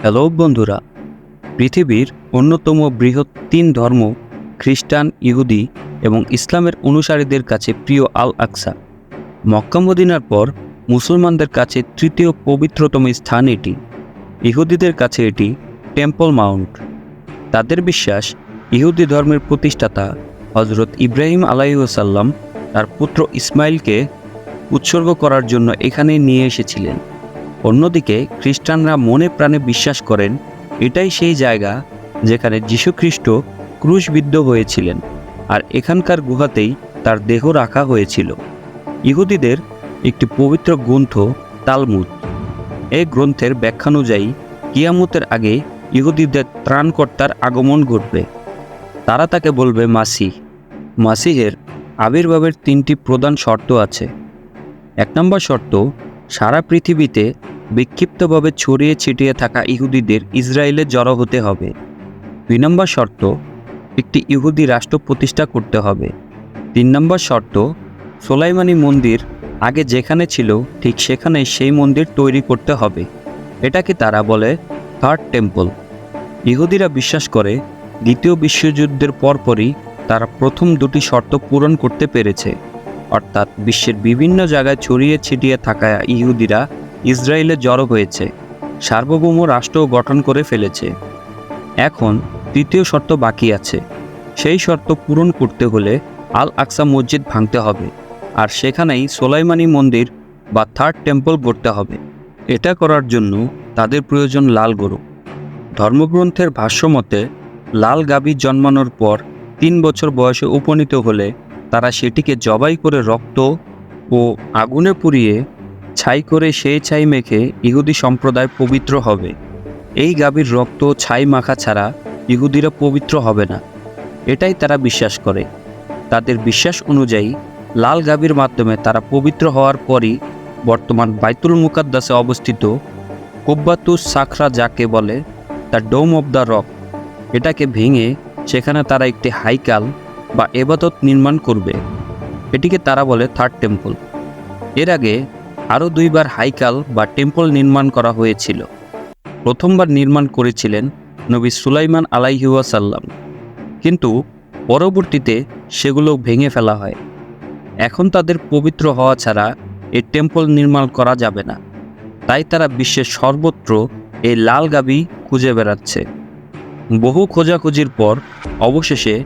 Hello বন্ধুরা, পৃথিবীর অন্যতম বৃহৎ তিন ধর্ম, খ্রিস্টান, ইহুদি এবং ইসলামের অনুসারীদের কাছে প্রিয় আল আকসা। মক্কা মদিনার পর মুসলমানদের কাছে তৃতীয় পবিত্রতম স্থান এটি। ইহুদিদের কাছে এটি টেম্পল মাউন্ট। তাদের বিশ্বাস, ইহুদি ধর্মের প্রতিষ্ঠাতা হজরত ইব্রাহিম আলাইসাল্লাম তার পুত্র ইসমাইলকে উৎসর্গ করার জন্য এখানে নিয়ে এসেছিলেন। অন্যদিকে খ্রিস্টানরা মনে প্রাণে বিশ্বাস করেন, এটাই সেই জায়গা যেখানে যীশুখ্রিস্ট ক্রুশবিদ্ধ হয়েছিলেন আর এখানকার গুহাতেই তার দেহ রাখা হয়েছিল। ইহুদিদের একটি পবিত্র গ্রন্থ তালমুদ। এই গ্রন্থের ব্যাখ্যানুযায়ী কিয়ামতের আগে ইহুদিদের ত্রাণকর্তার আগমন ঘটবে। তারা তাকে বলবে মাসি মাসিহের আবির্ভাবের তিনটি প্রধান শর্ত আছে। এক নম্বর শর্ত সারা পৃথিবীতে বিক্ষিপ্তভাবে ছড়িয়ে ছিটিয়ে থাকা ইহুদিদের ইসরায়েলে জড়ো হতে হবে। দুই নম্বর শর্ত, একটি ইহুদি রাষ্ট্র প্রতিষ্ঠা করতে হবে। তিন নম্বর শর্ত, সোলাইমানি মন্দির আগে যেখানে ছিল, ঠিক সেখানে সেই মন্দির তৈরি করতে হবে। এটাকে তারা বলে থার্ড টেম্পল। ইহুদিরা বিশ্বাস করে, দ্বিতীয় বিশ্বযুদ্ধের পরপরই তারা প্রথম দুটি শর্ত পূরণ করতে পেরেছে। অর্থাৎ বিশ্বের বিভিন্ন জায়গায় ছড়িয়ে ছিটিয়ে থাকা ইহুদিরা ইসরায়েলে জড়ো হয়েছে, সার্বভৌম রাষ্ট্র গঠন করে ফেলেছে। এখন তৃতীয় শর্ত বাকি আছে, সেই শর্ত পূরণ করতে হলে আল আকসা মসজিদ ভাঙতে হবে আর সেখানেই সোলাইমানি মন্দির বা থার্ড টেম্পল গড়তে হবে। এটা করার জন্য তাদের প্রয়োজন লাল গরু। ধর্মগ্রন্থের ভাষ্যমতে লাল গাভী জন্মানোর পর তিন বছর বয়সে উপনীত হলে তারা সেটিকে জবাই করে রক্ত ও আগুনে পুড়িয়ে ছাই করে সেই ছাই মেখে ইহুদি সম্প্রদায় পবিত্র হবে। এই গাভীর রক্ত ছাই মাখা ছাড়া ইহুদিরা পবিত্র হবে না। এটাই তারা বিশ্বাস করে। তাদের বিশ্বাস অনুযায়ী লাল গাভীর মাধ্যমে তারা পবিত্র হওয়ার পরই বর্তমান বাইতুল মুকাদ্দাসে অবস্থিত কোব্বাতুস সাখরা যাকে বলে, the Dome of the Rock এটাকে ভেঙে সেখানে তারা একটি হাইকাল বা এবাদত নির্মাণ করবে। এটিকে তারা বলে থার্ড টেম্পল এর আগে আরও দুইবার হাইকাল বা টেম্পল নির্মাণ করা হয়েছিল। প্রথমবার নির্মাণ করেছিলেন নবী সুলাইমান আলাইহুয়াসাল্লাম কিন্তু পরবর্তীতে সেগুলো ভেঙে ফেলা হয়। এখন তাদের পবিত্র হওয়া ছাড়া এই টেম্পল নির্মাণ করা যাবে না। তাই তারা বিশ্বের সর্বত্র এই লাল গাবি খুঁজে বেড়াচ্ছে। বহু খোঁজাখুঁজির পর অবশেষে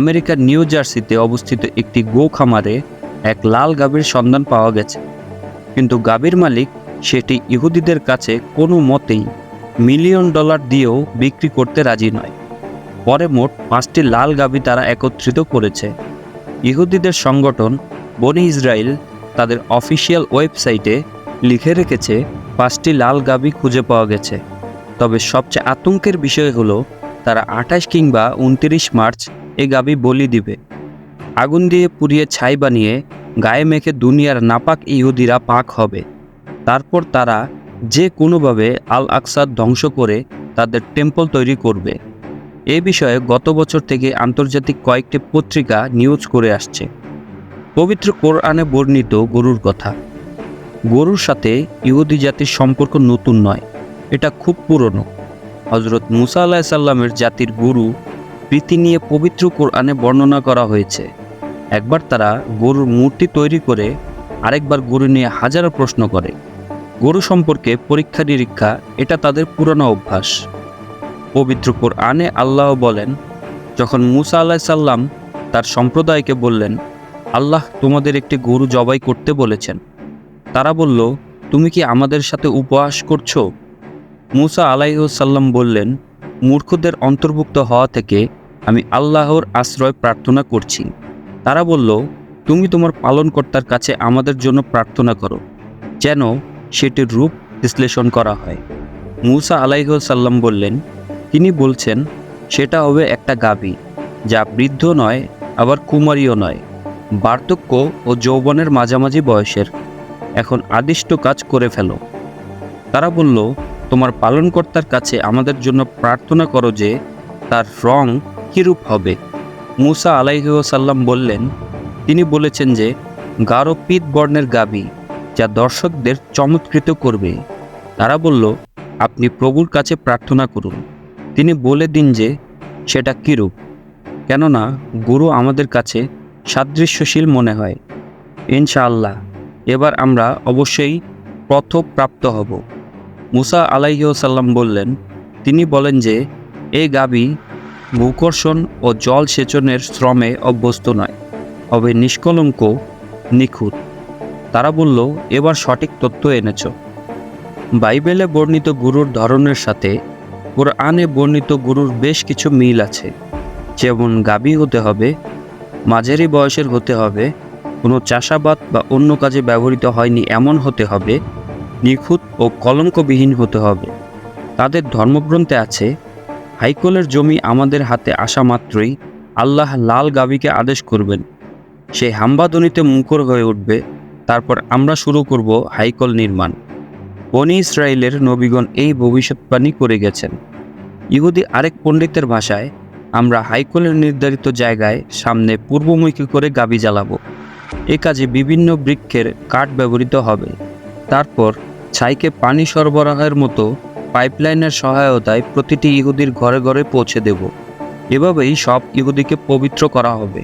আমেরিকার নিউ জার্সিতে অবস্থিত একটি গো খামারে এক লাল গাভীর সন্ধান পাওয়া গেছে। কিন্তু গাভীর মালিক সেটি ইহুদিদের কাছে কোনো মতেই মিলিয়ন ডলার দিয়েও বিক্রি করতে রাজি নয়। পরে মোট পাঁচটি লাল গাভী তারা একত্রিত করেছে। ইহুদিদের সংগঠন বনি ইসরায়েল তাদের অফিসিয়াল ওয়েবসাইটে লিখে রেখেছে, পাঁচটি লাল গাভী খুঁজে পাওয়া গেছে। তবে সবচেয়ে আতঙ্কের বিষয় হলো, তারা আঠাশ কিংবা উনত্রিশ মার্চ এই গাবি বলি দিবে। আগুন দিয়ে পুড়িয়ে ছাই বানিয়ে গায়ে মেখে দুনিয়ার নাপাক ইহুদিরা পাক হবে। তারপর তারা যে কোনোভাবে আল আকসাদ ধ্বংস করে তাদের টেম্পল তৈরি করবে। এ বিষয়ে গত বছর থেকে আন্তর্জাতিক কয়েকটি পত্রিকা নিউজ করে আসছে। পবিত্র কোরআনে বর্ণিত গরুর কথা। গরুর সাথে ইহুদি জাতির সম্পর্ক নতুন নয়, এটা খুব পুরনো। হজরত মুসা আল্লাহ সাল্লামের জাতির গরু প্রীতি নিয়ে পবিত্র কোরআনে বর্ণনা করা হয়েছে। একবার তারা গরুর মূর্তি তৈরি করে আরেকবার গরু নিয়ে হাজারো প্রশ্ন করে। গরু সম্পর্কে পরীক্ষা নিরীক্ষা, এটা তাদের পুরনো অভ্যাস। পবিত্র কোরআনে আল্লাহ বলেন, যখন মুসা আল্লাহ সাল্লাম তার সম্প্রদায়কে বললেন, আল্লাহ তোমাদের একটি গরু জবাই করতে বলেছেন। তারা বলল, তুমি কি আমাদের সাথে উপহাস করছ? মুসা আলাইসাল্লাম বললেন, মূর্খদের অন্তর্ভুক্ত হওয়া থেকে আমি আল্লাহর আশ্রয় প্রার্থনা করছি। তারা বলল, তুমি তোমার পালনকর্তার কাছে আমাদের জন্য প্রার্থনা করো, যেন সেটির রূপ বিশ্লেষণ করা হয়। মুসা আলাইসাল্লাম বললেন, তিনি বলছেন, সেটা হবে একটা গাভী, যা বৃদ্ধ নয়, আবার কুমারীও নয়, বার্ধক্য ও যৌবনের মাঝামাঝি বয়সের। এখন আদিষ্ট কাজ করে ফেলো। তারা বলল, তোমার পালনকর্তার কাছে আমাদের জন্য প্রার্থনা করো যে, তার রং কীরূপ হবে? মুসা আলাইসাল্লাম বললেন, তিনি বলেছেন যে গাঢ় পিত বর্ণের গাবি, যা দর্শকদের চমৎকৃত করবে। তারা বলল, আপনি প্রভুর কাছে প্রার্থনা করুন। তিনি বলে দিন যে, সেটা কীরূপ? কেননা, গুরু আমাদের কাছে সাদৃশ্যশীল মনে হয়। ইনশাআল্লাহ, এবার আমরা অবশ্যই প্রাপ্ত হব। মুসা আলাইসাল্লাম বললেন, তিনি বলেন যে, এই গাবি ভূকর্ষণ ও জল সেচনের শ্রমে অভ্যস্ত নয় হবে নিষ্কলঙ্ক, নিখুঁত। তারা বলল, এবার সঠিক তথ্য এনেছ। বাইবেলে বর্ণিত গুরুর ধরনের সাথে কোরআনে বর্ণিত গুরুর বেশ কিছু মিল আছে। যেমন, গাবি হতে হবে, মাঝারি বয়সের হতে হবে, কোনো চাষাবাদ বা অন্য কাজে ব্যবহৃত হয়নি এমন হতে হবে, নিখুঁত ও কলঙ্কবিহীন হতে হবে। তাদের ধর্মগ্রন্থে আছে হাইকোলের জমি আমাদের হাতে আসা মাত্রই আল্লাহ লাল গাবিকে আদেশ করবেন। সেই হাম্বাদনিতে মুখর হয়ে উঠবে। তারপর আমরা শুরু করব হাইকল নির্মাণ। বনি ইসরায়েলের নবীগণ এই ভবিষ্যৎবাণী করে গেছেন। ইহুদি আরেক পণ্ডিতের ভাষায়, আমরা হাইকোলের নির্ধারিত জায়গায় সামনে পূর্বমুখী করে গাবি জ্বালাবো। এ কাজে বিভিন্ন বৃক্ষের কাঠ ব্যবহৃত হবে। তারপর ছাইকে পানি সরবরাহের মতো পাইপলাইনের সহায়তায় প্রতিটি ইহুদির ঘরে ঘরে পৌঁছে দেব। এভাবেই সব ইহুদিকে পবিত্র করা হবে।